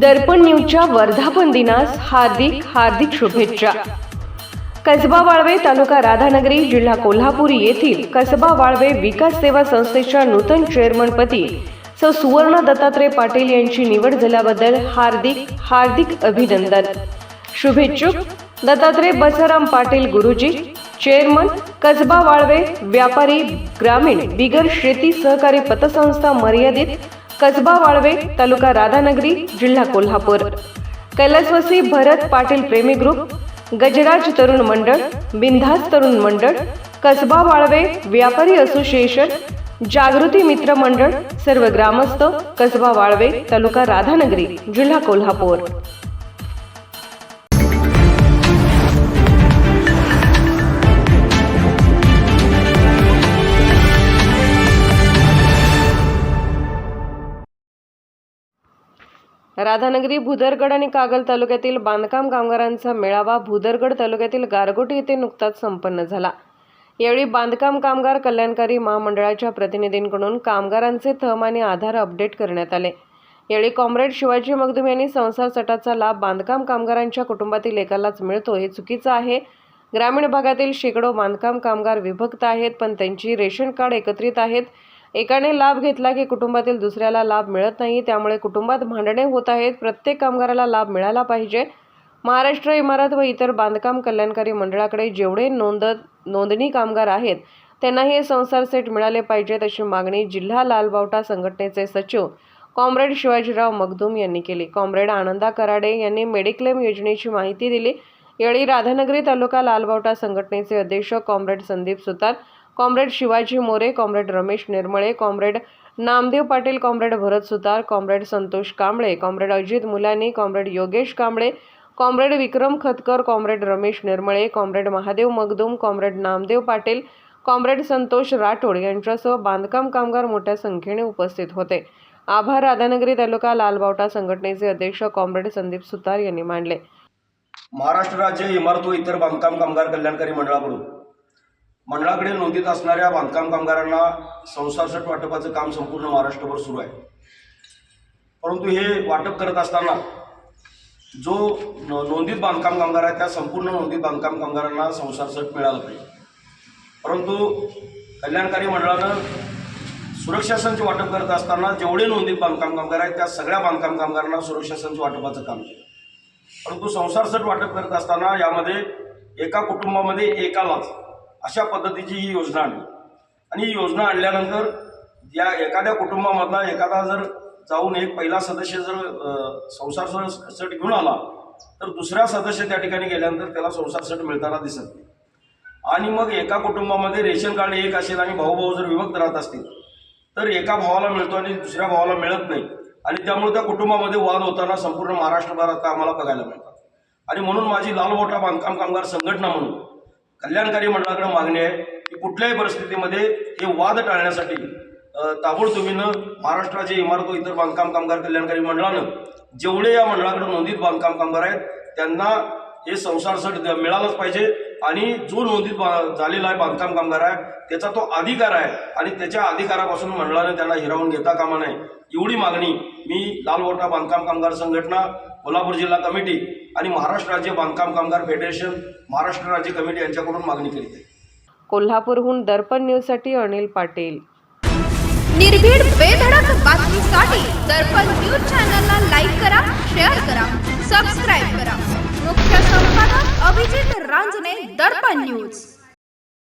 दर्पण न्यूजच्या वर्धापन दिनास हार्दिक हार्दिक शुभेच्छा. कसबा वाळवे तालुका राधानगरी जिल्हा कोल्हापूर येथील कसबा वाळवे विकास सेवा संस्थेच्या नूतन चेअरमनपदी सौ सुवर्ण दत्तात्रय पाटील यांची निवड झाल्याबद्दल हार्दिक हार्दिक अभिनंदन. शुभेच्छुक दत्तात्रय बसाराम पाटील गुरुजी चेअरमन कसबा वाळवे व्यापारी ग्रामीण बिगर शेती सहकारी पतसंस्था मर्यादित कसबा वाळवे तालुका राधानगरी जिल्हा कोल्हापूर. कैलासवासी भरत पाटील प्रेमी ग्रुप गजराज तरुण मंडळ बिंधास तरुण मंडळ कसबा वाळवे व्यापारी असोसिएशन जागृती मित्र मंडळ सर्व ग्रामस्थ कसबा वाळवे तालुका राधानगरी जिल्हा कोल्हापूर. राधानगरी भुदरगड आणि कागल तालुक्यातील बांधकाम कामगारांचा मेळावा भुदरगड तालुक्यातील गारगोटी येथे नुकताच संपन्न झाला. यावेळी बांधकाम कामगार कल्याणकारी महामंडळाच्या प्रतिनिधींकडून कामगारांचे थम आणि आधार अपडेट करण्यात आले. यावेळी कॉम्रेड शिवाजी मगदुम यांनी संसार चटाचा लाभ बांधकाम कामगारांच्या कुटुंबातील एकालाच मिळतो हे चुकीचं आहे. ग्रामीण भागातील शेकडो बांधकाम कामगार विभक्त आहेत पण त्यांची रेशन कार्ड एकत्रित आहेत. एकाने लाभ घेतला की कुटुंबातील दुसऱ्याला लाभ मिळत नाही त्यामुळे कुटुंबात भांडणे होत आहेत. प्रत्येक कामगाराला लाभ मिळाला पाहिजे. महाराष्ट्र इमारत व इतर बांधकाम कल्याणकारी मंडळाकडे जेवढे नोंद नोंदणी कामगार आहेत त्यांना हे संसार सेट मिळाले पाहिजेत अशी मागणी जिल्हा लालबावटा संघटनेचे सचिव कॉम्रेड शिवाजीराव मगदूम यांनी केली. कॉम्रेड आनंदा कराडे यांनी मेडिक्लेम योजनेची माहिती दिली. यावेळी राधानगरी तालुका लालबावटा संघटनेचे अध्यक्ष comrade Sandeep Sutar comrade Shivaji More comrade Ramesh Nirmale comrade Namdev Patil comrade Bharat Sutar comrade Santosh Kamble comrade Ajit Mulani comrade Yogesh Kamble comrade Vikram Khatkar comrade Ramesh Nirmale comrade Mahadev Magdum comrade Namdev Patil comrade Santosh Rathod यांच्यासह बांधकाम कामगार मोठ्या संख्येने उपस्थित होते. आभार राधानगरी तालुका लालबावटा संघटनेचे अध्यक्ष कॉम्रेड संदीप सुतार यांनी मांडले महाराष्ट्र राज्य इमारत व इतर बांधकाम कामगार कल्याणकारी मंडळाकडून मंडळाकडे नोंदीत असणाऱ्या बांधकाम कामगारांना संसारसट वाटपाचं काम संपूर्ण महाराष्ट्रभर सुरू आहे. परंतु हे वाटप करत असताना जो नोंदीत बांधकाम कामगार आहे त्या संपूर्ण नोंदीत बांधकाम कामगारांना संसारसट मिळालं पाहिजे. परंतु कल्याणकारी मंडळानं सुरक्षा संच वाटप करत असताना जेवढे नोंदीत बांधकाम कामगार आहेत त्या सगळ्या बांधकाम कामगारांना सुरक्षा संच वाटपाचं काम केलं परंतु संसारसट वाटप करत असताना यामध्ये एका कुटुंबामध्ये एकालाच अशा पद्धतीची ही योजना आणली. आणि ही योजना आणल्यानंतर या एखाद्या कुटुंबामधला एखादा जर जाऊन एक पहिला सदस्य जर संसार सट घेऊन आला तर दुसरा सदस्य त्या ठिकाणी गेल्यानंतर त्याला संसार सट मिळताना दिसत नाही. आणि मग एका कुटुंबामध्ये रेशन कार्ड एक असेल आणि भाऊ भाऊ जर विभक्त राहत असतील तर एका भावाला मिळतो आणि दुसऱ्या भावाला मिळत नाही. आणि त्यामुळे त्या कुटुंबामध्ये वाद होताना संपूर्ण महाराष्ट्रभर आता आम्हाला बघायला मिळतात. आणि म्हणून माझी लाल मोठा बांधकाम कामगार संघटना म्हणून कल्याणकारी मंडळाकडे मागणी आहे की कुठल्याही परिस्थितीमध्ये हे वाद टाळण्यासाठी ताबडतोबीनं महाराष्ट्राचे इमारत व इतर बांधकाम कामगार कल्याणकारी मंडळानं जेवढे या मंडळाकडे नोंदीत बांधकाम कामगार आहेत त्यांना हे संसार सट मिळालाच पाहिजे आणि जो नोंदीत बा- झालेला आहे बांधकाम कामगार आहे त्याचा तो अधिकार आहे आणि त्याच्या अधिकारापासून मंडळाने त्यांना हिरावून घेता कामा नये. एवढी मागणी मी लालवोटा बांधकाम कामगार संघटना कोल्हापूर जिल्हा कमिटी आणि महाराष्ट्र राज्य बांधकाम कामगार फेडरेशन महाराष्ट्र राज्य कमिटी यांच्याकडून मागणी करीत आहे कोल्हापूरहून दर्पण न्यूजसाठी अनिल पाटील. निर्भीड बेधडक बातमीसाठी दर्पण न्यूज चॅनलला लाईक करा शेअर करा सबस्क्राईब करा. मुख्य संपादक अभिजित रांजणे दर्पण न्यूज.